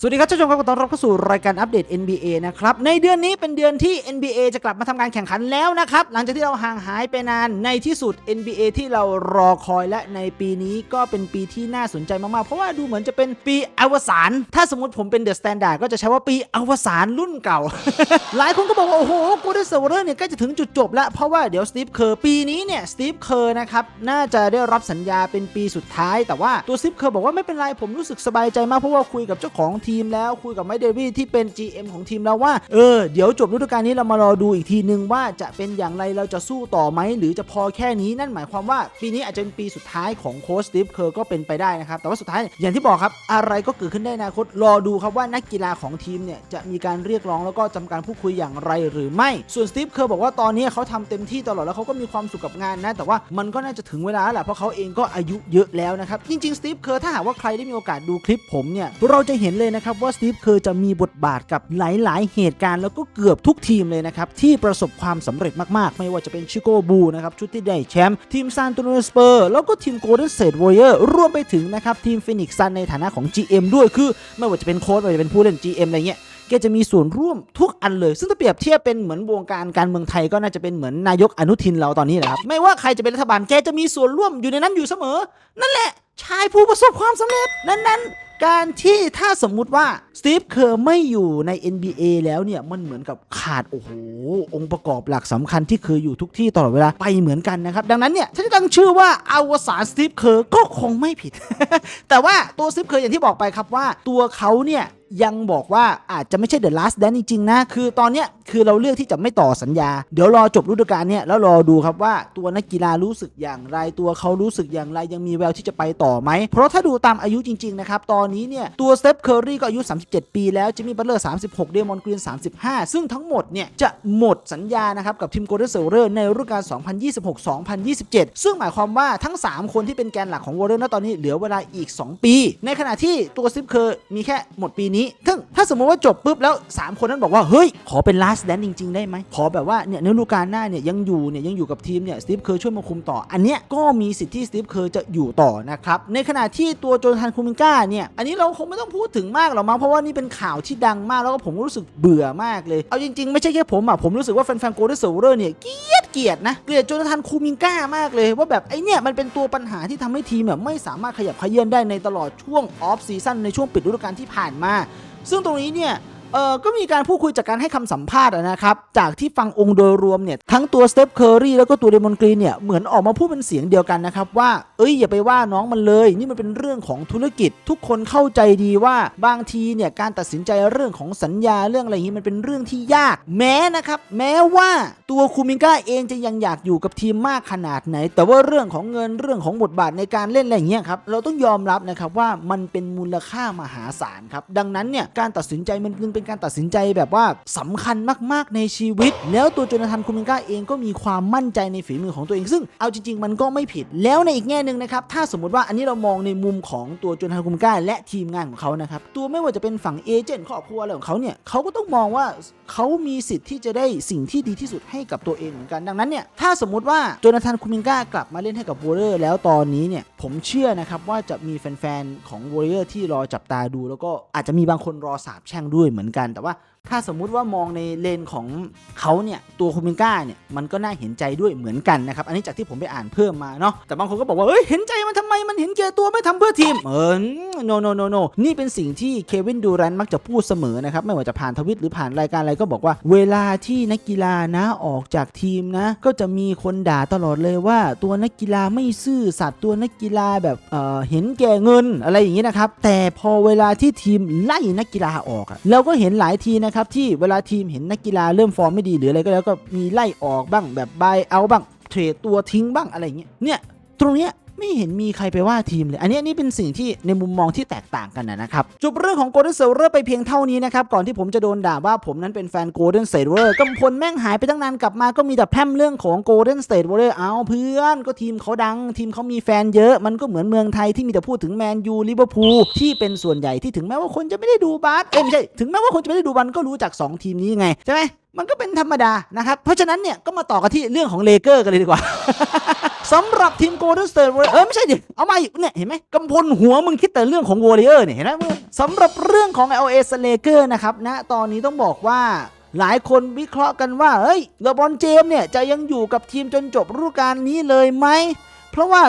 สวัสดีครับท่านผู้ชมครับต้อนรับเข้าสู่รายการอัปเดต NBA นะครับ ในเดือนนี้เป็นเดือนที่ NBA จะกลับมาทำการแข่งขันแล้วนะครับ หลังจากที่เราห่างหายไปนานในที่สุด NBA ที่เรารอคอยและในปีนี้ก็เป็นปีที่น่าสนใจมาก ๆ เพราะว่าดูเหมือนจะเป็นปีอวสาน ถ้าสมมติผมเป็นเดอะสแตนดาร์ดก็จะใช้ว่าปีอวสานรุ่นเก่า หลายคนก็บอกว่า โอ้โหกูได้เซอร์เรอร์เนี่ยใกล้จะถึงจุดจบแล้ว เพราะว่าเดี๋ยวสตีฟเคอร์ปีนี้เนี่ยสตีฟเคอร์นะครับน่าจะได้รับสัญญาเป็นปีสุดท้าย แต่ว่าตัวสตีฟเคอร์บอกว่าไม่เป็นไรผมรู้สึกสบายใจมากเพราะว่าคุยกับเจ้าของทีมแล้วคุยกับไมค์เดวิดที่เป็น GM ของทีมแล้วว่าเออเดี๋ยวจบฤดูกาลนี้เรามารอดูอีกทีนึงว่าจะเป็นอย่างไรเราจะสู้ต่อไหมหรือจะพอแค่นี้นั่นหมายความว่าปีนี้อาจจะเป็นปีสุดท้ายของโค้ชสตีฟเคอร์ก็เป็นไปได้นะครับแต่ว่าสุดท้ายอย่างที่บอกครับอะไรก็เกิดขึ้นได้นอนาคตรอดูครับว่านักกีฬาของทีมเนี่ยจะมีการเรียกร้องแล้วก็จำการพูดคุยอย่างไรหรือไม่ ส่วนสตีฟเคอร์บอกว่าตอนนี้เขาทำเต็มที่ตลอดแล้วเขาก็มีความสุขกับงานนะแต่ว่ามันก็น่าจะถึงเวลาแล้วแหละเพราะเขาเองก็อายุเยอะแล้วนะครับจริงๆสตีฟเคอร์ถ้าหากว่าใครได้มีโอกาสดูคลิปผมเนี่ยเราจะเห็นเลยนะครับว่าสตีฟเคอร์จะมีบทบาทกับหลาย ๆ เหตุการณ์แล้วก็เกือบทุกทีมเลยนะครับ ที่ประสบความสำเร็จมาก ๆ ไม่ว่าจะเป็นชิโกบูนะครับชุดที่ได้แชมป์ทีมซานตเนสเปอร์แล้วก็ทีมโกลเด้นสเตทวอริเออร์รวมไปถึงนะครับทีมฟินิกซ์ซันในฐานะของ GM ด้วยคือ ไม่ว่าจะเป็นโค้ชไม่ว่าจะเป็นผู้เล่น GM อะไรเงี้ยแกจะมีส่วนร่วมทุกอันเลย ซึ่งถ้าเปรียบเทียบเป็นเหมือนวงการการเมืองไทยก็น่าจะเป็นเหมือนนายกอนุทินเราตอนนี้แหละครับ ไม่ว่าใครจะเป็นรัฐบาลแกจะมีส่วนร่วมอยู่ในนั้นอยู่เสมอ นั่นแหละ ชายผู้ประสบความสำเร็จนั้นๆ การที่ถ้าสมมุติว่าสตีฟเคอร์ไม่อยู่ใน NBA แล้วเนี่ย มันเหมือนกับขาด โอ้โห องค์ประกอบหลักสำคัญที่เคยอยู่ทุกที่ตลอดเวลา ไปเหมือนกันนะครับ ดังนั้นเนี่ยถ้าจะตั้งชื่อว่าอวสานสตีฟเคอร์ก็คงไม่ผิด แต่ว่าตัวสตีฟเคอร์อย่างที่บอกไปครับว่าตัวเขาเนี่ยยังบอกว่าอาจจะไม่ใช่ The Last Dance จริงๆนะ คือตอนเนี้ยคือเราเลือกที่จะไม่ต่อสัญญา เดี๋ยวรอจบฤดูกาลเนี่ยแล้วรอดูครับว่าตัวนักกีฬารู้สึกอย่างไรตัวเขารู้สึกอย่างไรยังมีแววที่จะไปต่อไหม เพราะถ้าดูตามอายุจริงๆนะครับ ตอนนี้เนี่ยตัวสเตฟเคอร์รี่ก็อายุ 37 ปีแล้วจิมมี่บัตเลอร์ 36 เดมอนกรีน 35 ซึ่งทั้งหมดเนี่ยจะหมดสัญญานะครับกับทีมโกลเด้นเซลเลอร์ในฤดูกาล 2026-2027 ซึ่งหมายความว่าทั้ง 3 คนที่เป็นแกนหลักของวอร์เรอร์ตอนนี้เหลือเวลาอีก 2 ปี ในขณะที่ตัวสติฟเคอร์มีแค่หมดปีนี้ซึ่งถ้าสมมติว่าจบปุ๊บแล้ว 3 คนนั้นบอกว่า เฮ้ย ขอเป็น last dance จริง ๆ ได้ไหม ขอแบบว่าเนี่ยในฤดูกาลหน้าเนี่ยยังอยู่เนี่ยยังอยู่กับทีมเนี่ยสตีฟเคอร์ช่วยมาคุมต่อ อันเนี้ยก็มีสิทธิ์ที่สตีฟเคอร์จะอยู่ต่อนะครับ ในขณะที่ตัวโจนาธานคูมินก้าเนี่ย อันนี้เราคงไม่ต้องพูดถึงมากหรอกมั้งเพราะว่านี่เป็นข่าวที่ดังมากแล้วก็ผมรู้สึกเบื่อมากเลย เอาจริง ๆ ไม่ใช่แค่ผมอะผมรู้สึกว่าแฟนๆโกลเด้นเซลเลอร์เนี่ยเกลียดเกลียดนะเกลียดโจนาธานคูมินก้ามากเลยว่าแบบไอเนี่ยมันเป็นตัวปัญหาที่ทำให้ทีมแบบไม่สามารถขยับเขยื้อนได้ในตลอดช่วงออฟซีซั่นในช่วงปิดฤดูกาลที่ผ่านมา ซึ่งตรงนี้ เอ่ออก็มีการพูดคุยจากการให้คำสัมภาษณ์นะครับ จากที่ฟังองค์โดยรวมเนี่ยทั้งตัวสเตฟเคอร์รีแล้วก็ตัวเดมอนกรีนเนี่ยเหมือนออกมาพูดเป็นเสียงเดียวกันนะครับว่าเอ้ยอย่าไปว่าน้องมันเลย นี่มันเป็นเรื่องของธุรกิจ ทุกคนเข้าใจดีว่าบางทีเนี่ยการตัดสินใจเรื่องของสัญญาเรื่องอะไรอย่างนี้มันเป็นเรื่องที่ยาก แม้นะครับแม้ว่าตัวคูมิงก้าเองจะยังอยากอยู่กับทีมมากขนาดไหน แต่ว่าเรื่องของเงินเรื่องของบทบาทในการเล่นอะไรอย่างเงี้ยครับเราต้องยอมรับนะครับว่ามันเป็นมูลค่ามหาศาลครับดังนั้นเนี่ยการตัดสินใจมันจึงเป็นการตัดสินใจแบบว่าสำคัญมาก ๆ ในชีวิต แล้วตัวโจนาธานคูมิงก้าเองก็มีความมั่นใจในฝีมือของตัวเอง ซึ่งเอาจริง ๆ มันก็ไม่ผิด แล้วในอีกแง่หนึ่งนะครับ ถ้าสมมติว่าอันนี้เรามองในมุมของตัวโจนาธานคูมิงก้าและทีมงานของเขานะครับ ตัวไม่ว่าจะเป็นฝั่งเอเจนต์ครอบครัวอะไรของเขาเนี่ยเขาก็ต้องมองว่าเขามีสิทธิ์ที่จะได้สิ่งที่ดีที่สุดให้กับตัวเองเหมือนกัน ดังนั้นเนี่ย ถ้าสมมติว่าโจนาธานคูมิงก้ากลับมาเล่นให้กับวอร์เรอร์แล้วตอนนี้เนี่ย ผมเชื่อนะครับว่าจะมีแฟนๆของวอร์เรอร์ที่รอจับตาดู แล้วก็อาจจะมีบางคนรอสาบแช่งด้วยเหมือนือนกัน แต่ว่า ถ้าสมมุติว่ามองในเลนของเขาเนี่ยตัวคูมิงก้าเนี่ยมันก็น่าเห็นใจด้วยเหมือนกันนะครับ อันนี้จากที่ผมไปอ่านเพิ่มมาเนาะแต่บางคนก็บอกว่าเฮ้ยเห็นใจมันทำไมมันเห็นแก่ตัวไม่ทำเพื่อทีมเออ no no no no นี่เป็นสิ่งที่เควินดูแรนมักจะพูดเสมอนะครับไม่ว่าจะผ่านทวิตหรือผ่านรายการอะไรก็บอกว่า เวลาที่นักกีฬานะออกจากทีมนะ ก็จะมีคนด่าตลอดเลยว่า ตัวนักกีฬาไม่ซื่อสัตย์ตัวนักกีฬาแบบเออเห็นแก่เงินอะไรอย่างนี้นะครับแต่พอเวลาที่ทีมไล่นักกีฬาออกอะเราก็เห็นหลายทีนะครับที่เวลาทีมเห็นนักกีฬาเริ่มฟอร์มไม่ดีหรืออะไรก็แล้วก็มีไล่ออกบ้างแบบบายเอาบ้างเทรดตัวทิ้งบ้างอะไรเงี้ยเนี่ยตรงเนี้ย ไม่เห็นมีใครไปว่าทีมเลย อันนี้นี่เป็นสิ่งที่ในมุมมองที่แตกต่างกันนะครับ จบเรื่องของ Golden s t a t Warriors ไปเพียงเท่านี้นะครับ ก่อนที่ผมจะโดนด่าว่าผมนั้นเป็นแฟน Golden State Warriors กำพลแม่งหายไปตั้งนานกลับมาก็มีแต่แพร่มเรื่องของ Golden State Warrior เอาเพื่อนก็ทีมเขาดัง ทีมเขามีแฟนเยอะ มันก็เหมือนเมืองไทยที่มีแต่พูดถึงแมนยูลิเวอร์พูลที่เป็นส่วนใหญ่ที่ถึงแม้ว่าคนจะไม่ได้ดูบาสเอ้ไม่ใช่ถึงแม้ว่าคนจะไม่ได้ดูบอลก็รู้จักสองทีมนี้ไงใช่ไหมมันก็เป็นธรรมดานะครับ เพราะฉะนั้นเนี่ยก็มาต่อกันที่เรื่องของเลเกอร์กันเลยดีกว่า สำหรับทีมโกลเด้นสเตทเออไม่ใช่ดิ เอามาอีกเนี่ย เห็นไหมกำพลหัวมึงคิดแต่เรื่องของวอริเออร์เนี่ยเห็นไหมมึงสำหรับเรื่องของ LA l a k e r นะครับณตอนนี้ต้องบอกว่าหลายคนวิเคราะห์กันว่า เฮ้ยเลบรอนเจมส์เนี่ย จะยังอยู่กับทีมจนจบฤดูกาลนี้เลยไหม เพราะว่า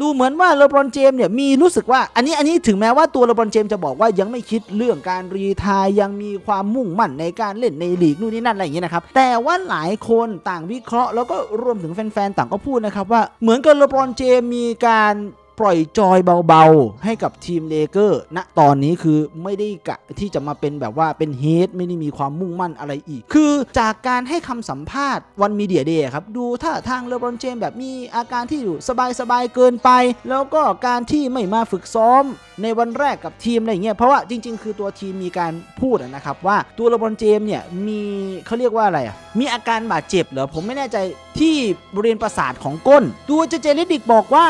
ดูเหมือนว่าเลบรอนเจมส์เนี่ยมีรู้สึกว่าอันนี้อันนี้ถึงแม้ว่าตัวเลบรอนเจมส์จะบอกว่ายังไม่คิดเรื่องการรีทายยังมีความมุ่งมั่นในการเล่นในลีกนู่นนี่นั่นอะไรอย่างเงี้ยนะครับแต่ว่าหลายคนต่างวิเคราะห์ แล้วก็รวมถึงแฟนๆต่างก็พูดนะครับว่าเหมือนกับเลบรอนเจมส์มีการ ปล่อยจอยเบาๆ ให้กับทีมเลเกอร์ณตอนนี้คือไม่ได้กะที่จะมาเป็นแบบว่าเป็นเฮดไม่ได้มีความมุ่งมั่นอะไรอีก คือจากการให้คำสัมภาษณ์วันมีเดียเดย์ครับ ดูท่าทางเลบรอนเจมแบบมีอาการที่อยู่สบายๆเกินไป แล้วก็การที่ไม่มาฝึกซ้อมในวันแรกกับทีมอะไรเงี้ยเพราะว่าจริง ๆ คือตัวทีมมีการพูดนะครับว่าตัวเลบรอนเจมเนี่ยมีเขาเรียกว่าอะไรอะมีอาการบาดเจ็บเหรอผมไม่แน่ใจที่บริเวณประสาทของก้น ตัวเจเจลิดิกบอกว่า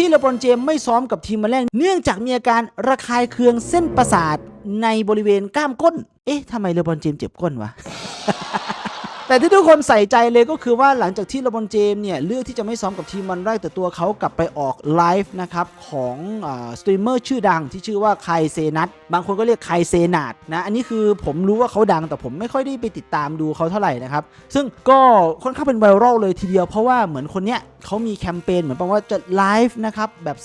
ที่เลบรอนเจมไม่ซ้อมกับทีมมาแรกเนื่องจากมีอาการระคายเคืองเส้นประสาทในบริเวณกล้ามก้น เอ๊ะทำไมเลบรอนเจมเจ็บก้นวะ แต่ที่ทุกคนใส่ใจเลยก็คือว่าหลังจากที่ลบอนเจมเนี่ยเลือกที่จะไม่ซ้อมกับทีมวันแรกแต่ตัวเขากลับไปออกไลฟ์นะครับของสตรีมเมอร์ชื่อดังที่ชื่อว่าไคเซนัทบางคนก็เรียกไคเซนาดนะอันนี้คือผมรู้ว่าเขาดังแต่ผมไม่ค่อยได้ไปติดตามดูเขาเท่าไหร่นะครับซึ่งก็ค่อนข้างเป็นไวรัลเลยทีเดียวเพราะว่าเหมือนคนเนี้ยเขามีแคมเปญเหมือนประมาณว่าจะไลฟ์นะครับแบบ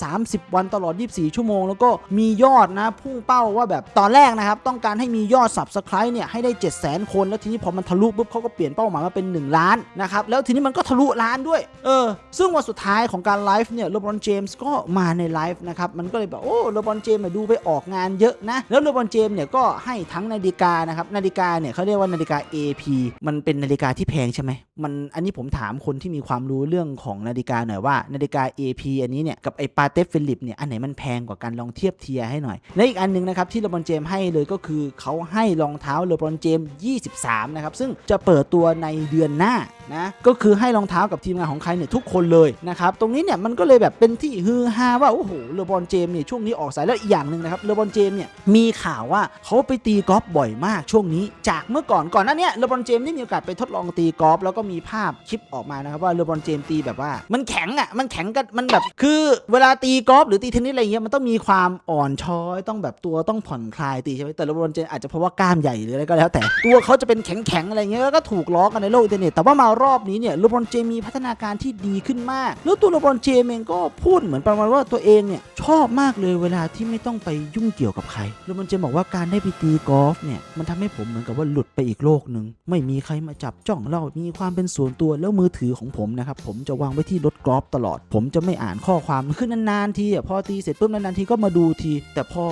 30 วันตลอด 24 ชั่วโมง แล้วก็มียอดนะพุ่งเป้าว่าแบบตอนแรกนะครับต้องการให้มียอด Subscribe เนี่ยให้ได้ 7 0 0 0 0 0 คน แล้วทีนี้พอมันทะลุปุ๊บเขาก็เปลี่ยนเป้าหมายมาเป็น 1 ล้านนะครับแล้วทีนี้มันก็ทะลุล้านด้วยเออซึ่งวันสุดท้ายของการไลฟ์เนี่ยเลบรอนเจมส์ก็มาในไลฟ์นะครับมันก็เลยแบบโอ้เลบรอนเจมส์ดูไปออกงานเยอะนะแล้วเลบรอนเจมส์เนี่ยก็ให้ทั้งนาฬิกานะครับนาฬิกาเนี่ยเขาเรียกว่านาฬิกา AP มันเป็นนาฬิกาที่แพงใช่ไหมมันอันนี้ผมถามคนที่มีความรู้เรื่องของนาฬิกาหน่อยว่านาฬิกา AP อันนี้เนี่ยกับไอ้ปาเต้ฟิลิปเนี่ยอันไหนมันแพงกว่ากันลองเทียบเทียให้หน่อย และอีกอันหนึงนะครับที่เลบรอนเจมส์ให้เลยก็คือเขาให้รองเท้าเลบรอนเจมส์23นะครับซึ่งจะเปิดตัวในเดือนหน้านะก็คือให้รองเท้ากับทีมงานของใครเนี่ยทุกคนเลยนะครับตรงนี้เนี่ยมันก็เลยแบบเป็นที่ฮือฮาว่าโอ้โหเลบอนเจมส์เนี่ยช่วงนี้ออกสายแล้วอีกอย่างหนึ่งนะครับเลบอนเจมส์เนี่ยมีข่าวว่าเขาไปตีกอล์ฟบ่อยมากช่วงนี้ จากเมื่อก่อนก่อนหน้านี้เลบอนเจมส์ได้มีโอกาสไปทดลองตีกอล์ฟแล้วก็มีภาพคลิปออกมานะครับว่าเลบอนเจมส์ตีแบบว่า มันแข็งอะมันแข็งกันมันแบบคือเวลาตีกอล์ฟหรือตีเทนนิสอะไรเงี้ยมันต้องมีความอ่อนช้อยต้องแบบตัวต้องผ่อนคลายตีใช่ไหมแต่เลบอนเจมส์อาจจะเพราะว่ากล้ามใหญ่หรืออะไรก็แล้ว แต่ตัวเขาจะเป็นแข็งๆอะไรเงี้ยแล้วก็ถูกล้อกันในโลกอินเทอร์เน็ต แต่ว่ามารอบนี้เนี่ยเลบรอนเจมีพัฒนาการที่ดีขึ้นมาก แล้วตัวเลบรอนเจมเองก็พูดเหมือนประมาณว่าตัวเองเนี่ยชอบมากเลยเวลาที่ไม่ต้องไปยุ่งเกี่ยวกับใครเลบรอนเจมบอกว่าการได้ไปตีกอล์ฟเนี่ยมันทำให้ผมเหมือนกับว่าหลุดไปอีกโลกหนึ่งไม่มีใครมาจับจ้องเรามีความเป็นส่วนตัวแล้วมือถือของผมนะครับผมจะวางไว้ที่รถกอล์ฟตลอด ผมจะไม่อ่านข้อความขึ้นนานๆทีอะพอตีเสร็จปุ๊บนานๆทีก็มาดูที แต่พอ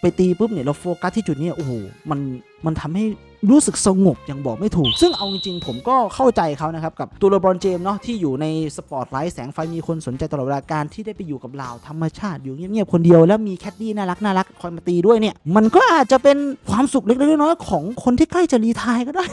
ไปตีปุ๊บเนี่ยเราโฟกัสที่จุดนี้โอ้โหมันมันทำให้รู้สึกสงบยังบอกไม่ถูก ซึ่งเอาจริงๆ ผมก็เข้าใจเขานะครับ กับตัวเลบรอนเจมส์เนาะที่อยู่ในสปอตไลท์แสงไฟมีคนสนใจตลอดเวลาการที่ได้ไปอยู่กับเราวธรรมชาติอยู่เงียบๆ คนเดียวแล้วมีแคดดี้น่ารักน่ารักคอยมาตีด้วยเนี่ย มันก็อาจจะเป็นความสุขเล็กๆน้อยๆของคนที่ใกล้จะรีทายก็ได้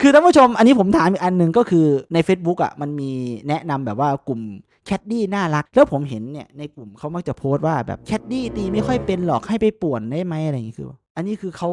คือท่านผู้ชมอันนี้ผมถามอีกอันหนึ่งก็คือใน Facebook อะมันมีแนะนำแบบว่ากลุ่ม แคดดี้น่ารัก แล้วผมเห็นเนี่ยในกลุ่มเขามักจะโพสต์ว่าแบบแคดดี้ตีไม่ค่อยเป็นหรอกให้ไปป่วนได้ไหมอะไรอย่างงี้คือ อันนี้คือเขา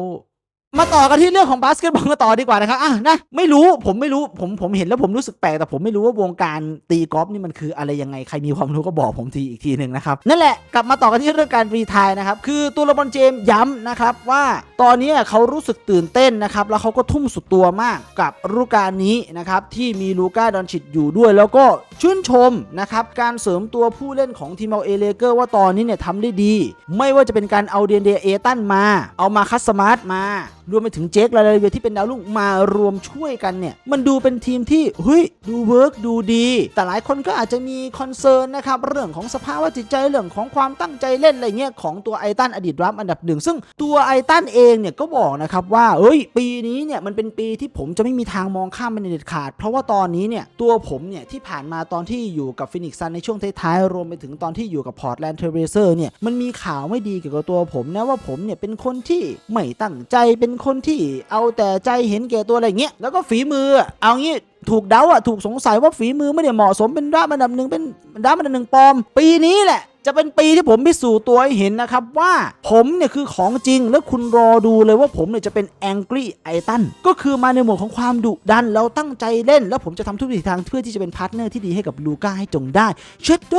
มาต่อกันที่เรื่องของบาสเกตบอลกันต่อดีกว่านะครับอะนะไม่รู้ผมไม่รู้ผมผมเห็นแล้วผมรู้สึกแปลกแต่ผมไม่รู้ว่าวงการตีกอล์ฟนี่มันคืออะไรยังไงใครมีความรู้ก็บอกผมทีอีกทีหนึ่งนะครับนั่นแหละกลับมาต่อกันที่เรื่องการรีทายนะครับคือตัวเลบรอนเจมส์ย้ำนะครับว่าตอนนี้เขารู้สึกตื่นเต้นนะครับแล้วเขาก็ทุ่มสุดตัวมากกับฤดูกาลนี้นะครับที่มีลูก้าดอนชิตอยู่ด้วย แล้วก็ ชื่นชมนะครับการเสริมตัวผู้เล่นของทีมเอาเอเลเกอร์ว่าตอนนี้เนี่ยทำได้ดี ไม่ว่าจะเป็นการเอาเดียนเดเอตันมา เอามาคัสมาร์ตมารวมไปถึงเจคลาลาเวียที่เป็นดาวรุ่งมารวมช่วยกันเนี่ยมันดูเป็นทีมที่เฮ้ยดูเวิร์กดูดี แต่หลายคนก็อาจจะมีคอนเซิร์นนะครับเรื่องของสภาวะจิตใจเรื่องของความตั้งใจเล่นอะไรเงี้ยของตัวไอตันอดีตรับอันดับหนึ่งซึ่งตัวไอตันเองเนี่ยก็บอกนะครับว่าเอ้ย ปีนี้เนี่ยมันเป็นปีที่ผมจะไม่มีทางมองข้ามเป็นเด็ดขาด เพราะว่าตอนนี้เนี่ยตัวผมเนี่ยที่ผ่านมาตอนที่อยู่กับฟินิกซ์ซันในช่วงท้ายๆรวมไปถึงตอนที่อยู่กับพอร์ตแลนด์เทเรเซอร์เนี่ยมันมีข่าวไม่ดีเกี่ยวกับตัวผมนะว่าผมเนี่ยเป็นคนที่ไม่ตั้งใจเป็นคนที่เอาแต่ใจเห็นแก่ตัวอะไรเงี้ยแล้วก็ฝีมือเอางี้ถูกเดาอะถูกสงสัยว่าฝีมือไม่ได้เหมาะสมเป็นด้ามันดับหนึ่งเป็นด้ามันดับหนึ่งปลอม ปีนี้แหละ จะเป็นปีที่ผมพิสูจน์ตัวให้เห็นนะครับว่าผมเนี่ยคือของจริงแล้วคุณรอดูเลยว่าผมเนี่ยจะเป็น Angry i t a n ก็คือมาในหมวดของความดุดันแล้วตั้งใจเล่น แล้วผมจะทำทุกวิถีทางเพื่อที่จะเป็นพาร์ทเนอร์ที่ดีให้กับลูก้าให้จงได้เชดโด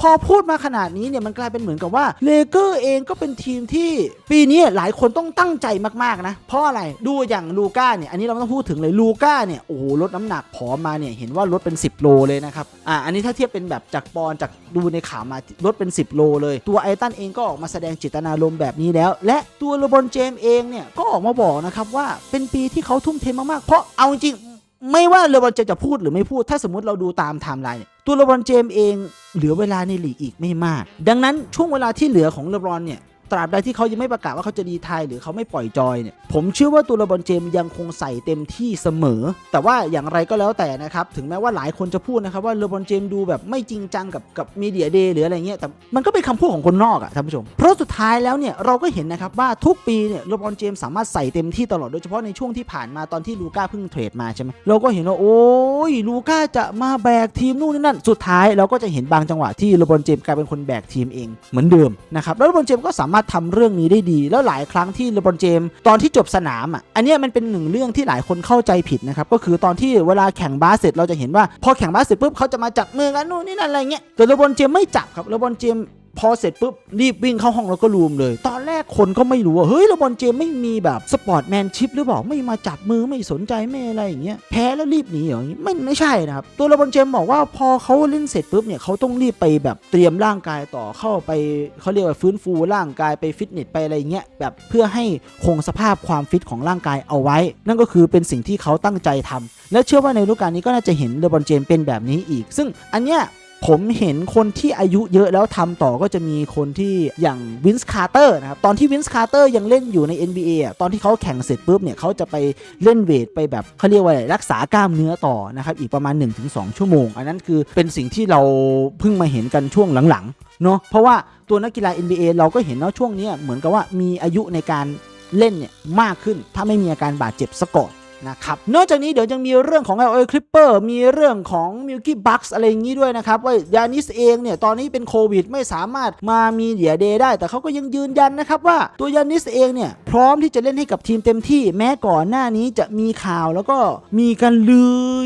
พอพูดมาขนาดนี้เนี่ยมันกลายเป็นเหมือนกับว่าเลเกอร์เองก็เป็นทีมที่ปีนี้หลายคนต้องตั้งใจมากๆนะเพราะอะไรดูอย่างลูก้าเนี่ยอันนี้เราไม่ต้องพูดถึงเลยลูก้าเนี่ยโอ้โหลดน้ำหนักผอมมาเนี่ยเห็นว่าลดเป็น 10 โลเลยนะครับอ่าอันนี้ถ้าเทียบเป็นแบบจากปอนจากดูในข่าวมาลดเป็น 10 โลเลย ตัวไอตันเองก็ออกมาแสดงจิตนารมณ์แบบนี้แล้ว และตัวโรบอนเจมเองเนี่ยก็ออกมาบอกนะครับว่าเป็นปีที่เขาทุ่มเทมากๆ เพราะเอาจริงไม่ว่าเลบอนเจมจะพูดหรือไม่พูด ถ้าสมมติเราดูตามไทม์ไลน์เนี่ยตัวเลบอนเจมเองเหลือเวลาในลีกอีกไม่มาก ดังนั้นช่วงเวลาที่เหลือของเลบอนเนี่ย ตราบใดที่เขายังไม่ประกาศว่าเขาจะดีไทยหรือเขาไม่ปล่อยจอยเนี่ยผมเชื่อว่าตัวเลบอนเจมส์ยังคงใส่เต็มที่เสมอ แต่ว่าอย่างไรก็แล้วแต่นะครับถึงแม้ว่าหลายคนจะพูดนะครับว่าเลบอนเจมส์ดูแบบไม่จริงจังกับกับมีเดียเดย์หรืออะไรเงี้ยแต่มันก็เป็นคำพูดของคนนอกอะท่านผู้ชม เพราะสุดท้ายแล้วเนี่ยเราก็เห็นนะครับว่าทุกปีเนี่ยเลบอนเจมส์สามารถใส่เต็มที่ตลอดโดยเฉพาะในช่วงที่ผ่านมาตอนที่ลูก้าเพิ่งเทรดมาใช่ไหมเราก็เห็นว่าโอ้ยลูก้าจะมาแบกทีมนู่นนี่นั่นสุดท้ายเราก็จะเห็นบางจังหวะที่เลบรอนเจมกลายเป็นคนแบกทีมเองเหมือนเดิมนะครับแล้วเลบอนเจมส์ก็สามารถทำเรื่องนี้ได้ดี แล้วหลายครั้งที่เลบรอนเจมส์ตอนที่จบสนามอะอันนี้มันเป็นหนึ่งเรื่องที่หลายคนเข้าใจผิดนะครับก็คือตอนที่เวลาแข่งบาสเสร็จเราจะเห็นว่าพอแข่งบาสเสร็จปุ๊บเขาจะมาจับมือกันนู่นนี่นั่นอะไรเงี้ยแต่เลบรอนเจมส์ไม่จับครับเลบรอนเจมส์ พอเสร็จปุ๊บรีบวิ่งเข้าห้องแล้วก็รูมเลย ตอนแรกคนก็ไม่รู้ว่าเฮ้ยเลบอนเจมไม่มีแบบสปอร์ตแมนชิพหรือเปล่าไม่มาจับมือไม่สนใจไม่อะไรอย่างเงี้ยแพ้แล้วรีบหนีอย่างงี้ไม่ไม่ใช่นะครับตัวเลบอนเจมบอกว่าพอเขาเล่นเสร็จปุ๊บเนี่ยเขาต้องรีบไปแบบเตรียมร่างกายต่อเข้าไปเขาเรียกว่าฟื้นฟูร่างกายไปฟิตเนสไปอะไรเงี้ยแบบเพื่อให้คงสภาพความฟิตของร่างกายเอาไว้ นั่นก็คือเป็นสิ่งที่เขาตั้งใจทำและเชื่อว่าในฤดูกาลนี้ก็น่าจะเห็นเลบอนเจมเป็นแบบนี้อีก ซึ่งอันเนี้ย ผมเห็นคนที่อายุเยอะแล้วทำต่อก็จะมีคนที่อย่างวินส์คาร์เตอร์นะครับ ตอนที่วินส์คาร์เตอร์ยังเล่นอยู่ใน NBA อะตอนที่เขาแข่งเสร็จปุ๊บเนี่ยเขาจะไปเล่นเวทไปแบบเขาเรียกว่าอะไรรักษากล้ามเนื้อต่อนะครับ อีกประมาณ 1-2 ชั่วโมง อันนั้นคือเป็นสิ่งที่เราเพิ่งมาเห็นกันช่วงหลังๆเนาะเพราะว่าตัวนักกีฬา NBA เราก็เห็นว่าช่วงนี้เหมือนกับว่ามีอายุในการเล่นเนี่ยมากขึ้น ถ้าไม่มีอาการบาดเจ็บซะก่อน นะครับนอกจากนี้เดี๋ยวยังมีเรื่องของ LA Clipper มีเรื่องของ Milky Bucks อะไรอย่างนี้ด้วยนะครับ ว่ายานิสเองเนี่ย ตอนนี้เป็นโควิด ไม่สามารถมามีเดียเดย์ได้ แต่เขาก็ยังยืนยันนะครับว่าตัวยานิสเองเนี่ย พร้อมที่จะเล่นให้กับทีมเต็มที่แม้ก่อนหน้านี้จะมีข่าวแล้วก็มีการลือ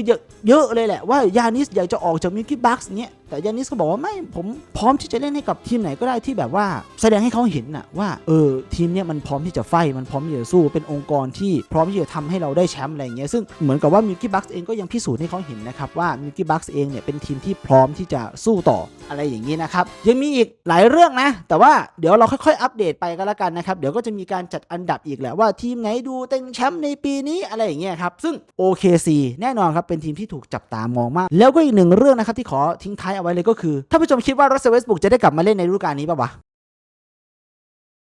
เยอะเลยแหละว่ายานิสอยากจะออกจาก Milky Bucks เนี่ย แต่ยานิสก็บอกว่าไม่ผมพร้อมที่จะเล่นให้กับทีมไหนก็ได้ที่แบบว่าแสดงให้เขาเห็นน่ะว่าเออทีมเนี่ยมันพร้อมที่จะไฟมันพร้อมที่จะสู้เป็นองค์กรที่พร้อมที่จะทำให้เราได้แชมป์อะไรเงี้ยซึ่งเหมือนกับว่ามิลกี้บัคเองก็ยังพิสูจน์ให้เขาเห็นนะครับว่ามิลกี้บัคเองเนี่ยเป็นทีมที่พร้อมที่จะสู้ต่ออะไรอย่างนี้นะครับยังมีอีกหลายเรื่องนะ แต่ว่าเดี๋ยวเราค่อยๆ อัปเดตไปก็แล้วกันนะครับเดี๋ยวก็จะมีการจัดอันดับอีกแหละว่าทีมไหนดูเต็งแชมป์ในปีนี้อะไรอย่างเงี้ยครับซึ่ง OKC แน่นอนครับเป็นทีมที่ถูกจับตามองมาก แล้วก็อีกหนึ่งเรื่องนะครับที่ขอทิ้งท้ายเอาไว้เลยก็คือถ้าผู้ชมคิดว่ารัสเซลเวสบุกจะได้กลับมาเล่นในฤดูกาลนี้ป่าวะ